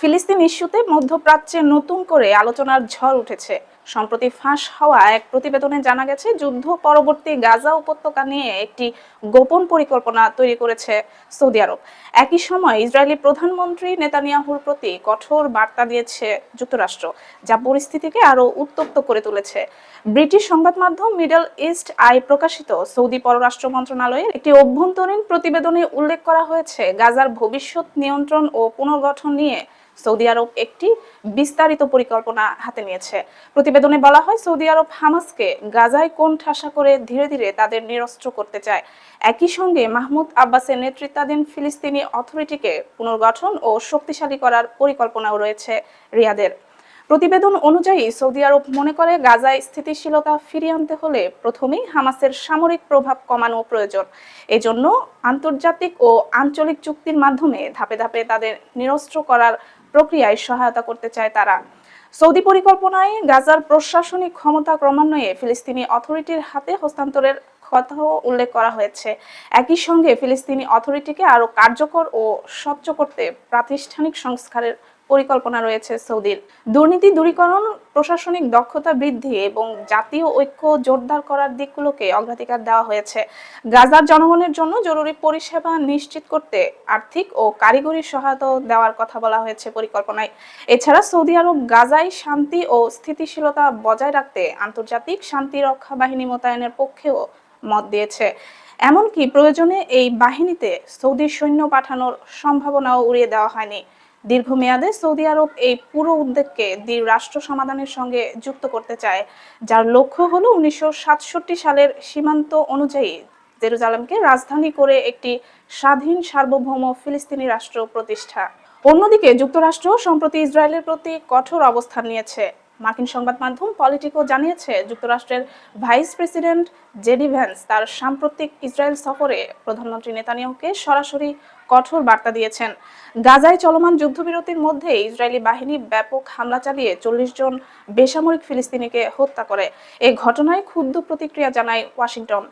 ফিলিস্তিন ইস্যুতে মধ্যপ্রাচ্যে নতুন করে আলোচনার ঝড় উঠেছে। সম্প্রতি ফাঁস হওয়া এক প্রতিবেদনে জানা গেছে, যুদ্ধ পরবর্তী গাজা উপত্যকা নিয়ে একটি গোপন পরিকল্পনা তৈরি করেছে সৌদি আরব। একই সময় ইসরায়েলি প্রধানমন্ত্রী নেতানিয়াহুর প্রতি কঠোর বার্তা দিয়েছে যুক্তরাষ্ট্র, যা পরিস্থিতিকে আরও উত্তপ্ত করে তুলেছে। ব্রিটিশ সংবাদ মাধ্যম মিডল ইস্ট আই প্রকাশিত সৌদি পররাষ্ট্র মন্ত্রণালয়ের একটি অভ্যন্তরীণ প্রতিবেদনে উল্লেখ করা হয়েছে, গাজার ভবিষ্যৎ নিয়ন্ত্রণ ও পুনর্গঠন নিয়ে সৌদি আরব একটি বিস্তারিত পরিকল্পনা হাতে নিয়েছে। প্রতিবেদনে বলা হয়, সৌদি আরব হামাসকে গাজায় কোন ঠাসা করে ধীরে ধীরে তাদের নিরস্ত্র করতে চায়। একই সঙ্গে মাহমুদ আব্বাসের নেতৃত্বাধীন ফিলিস্তিনি অথরিটিকে পুনর্গঠন ও শক্তিশালী করার পরিকল্পনাও রয়েছে রিয়াদের। প্রতিবেদন অনুযায়ী, সৌদি আরব মনে করে, গাজায় স্থিতিশীলতা ফিরিয়ে আনতে হলে প্রথমেই হামাসের সামরিক প্রভাব কমানো প্রয়োজন। এজন্য আন্তর্জাতিক ও আঞ্চলিক চুক্তির মাধ্যমে ধাপে ধাপে তাদের নিরস্ত্র করার প্রক্রিয়ায় সহায়তা করতে চায় তারা। সৌদি পরিকল্পনায় গাজার প্রশাসনিক ক্ষমতা ক্রমান্বয়ে ফিলিস্তিনি অথরিটির হাতে হস্তান্তরের কথাও উল্লেখ করা হয়েছে। একই সঙ্গে ফিলিস্তিনি অথরিটিকে আরও কার্যকর ও স্বচ্ছ করতে প্রাতিষ্ঠানিক সংস্কারের পরিকল্পনা রয়েছে সৌদির। দুর্নীতি দূরীকরণ, প্রশাসনিক দক্ষতা বৃদ্ধি এবং জাতীয় ঐক্য জোরদার করার দিকগুলোকে অগ্রাধিকার দেওয়া হয়েছে। গাজার জনগণের জন্য জরুরি পরিষেবা নিশ্চিত করতে আর্থিক ও কারিগরি সহায়তা দেওয়ার কথা বলা হয়েছে পরিকল্পনায়। এছাড়া সৌদি আরব গাজায় শান্তি ও স্থিতিশীলতা বজায় রাখতে আন্তর্জাতিক শান্তি রক্ষা বাহিনী মোতায়েনের পক্ষেও মত দিয়েছে। এমনকি প্রয়োজনে এই বাহিনীতে সৌদি সৈন্য পাঠানোর সম্ভাবনাও উড়িয়ে দেওয়া হয়নি। দীর্ঘমেয়াদে সৌদি আরব এই পুরো উদ্যোগকে রাষ্ট্র সমাধানের সঙ্গে যুক্ত করতে চায়, যার লক্ষ্য হলো উনিশশো সাতষট্টি সালের সীমান্ত অনুযায়ী জেরুজালেমকে রাজধানী করে একটি স্বাধীন সার্বভৌম ফিলিস্তিনি রাষ্ট্র প্রতিষ্ঠা। অন্যদিকে যুক্তরাষ্ট্র সম্প্রতি ইসরায়েলের প্রতি কঠোর অবস্থান নিয়েছে। মার্কিন সংবাদ মাধ্যম পলিটিকো জানিয়েছে, যুক্তরাষ্ট্রের ভাইস প্রেসিডেন্ট জেডি ভ্যান্স তার সাম্প্রতিক ইসরায়েল সফরে প্রধানমন্ত্রী নেতানিয়াহুকে সরাসরি কঠোর বার্তা দিয়েছেন। গাজায় চলমান যুদ্ধবিরতির মধ্যে ইসরায়েলি বাহিনী ব্যাপক হামলা চালিয়ে চল্লিশ জন বেসামরিক ফিলিস্তিনিকে হত্যা করে। এ ঘটনায় ক্ষুব্ধ প্রতিক্রিয়া জানায় ওয়াশিংটন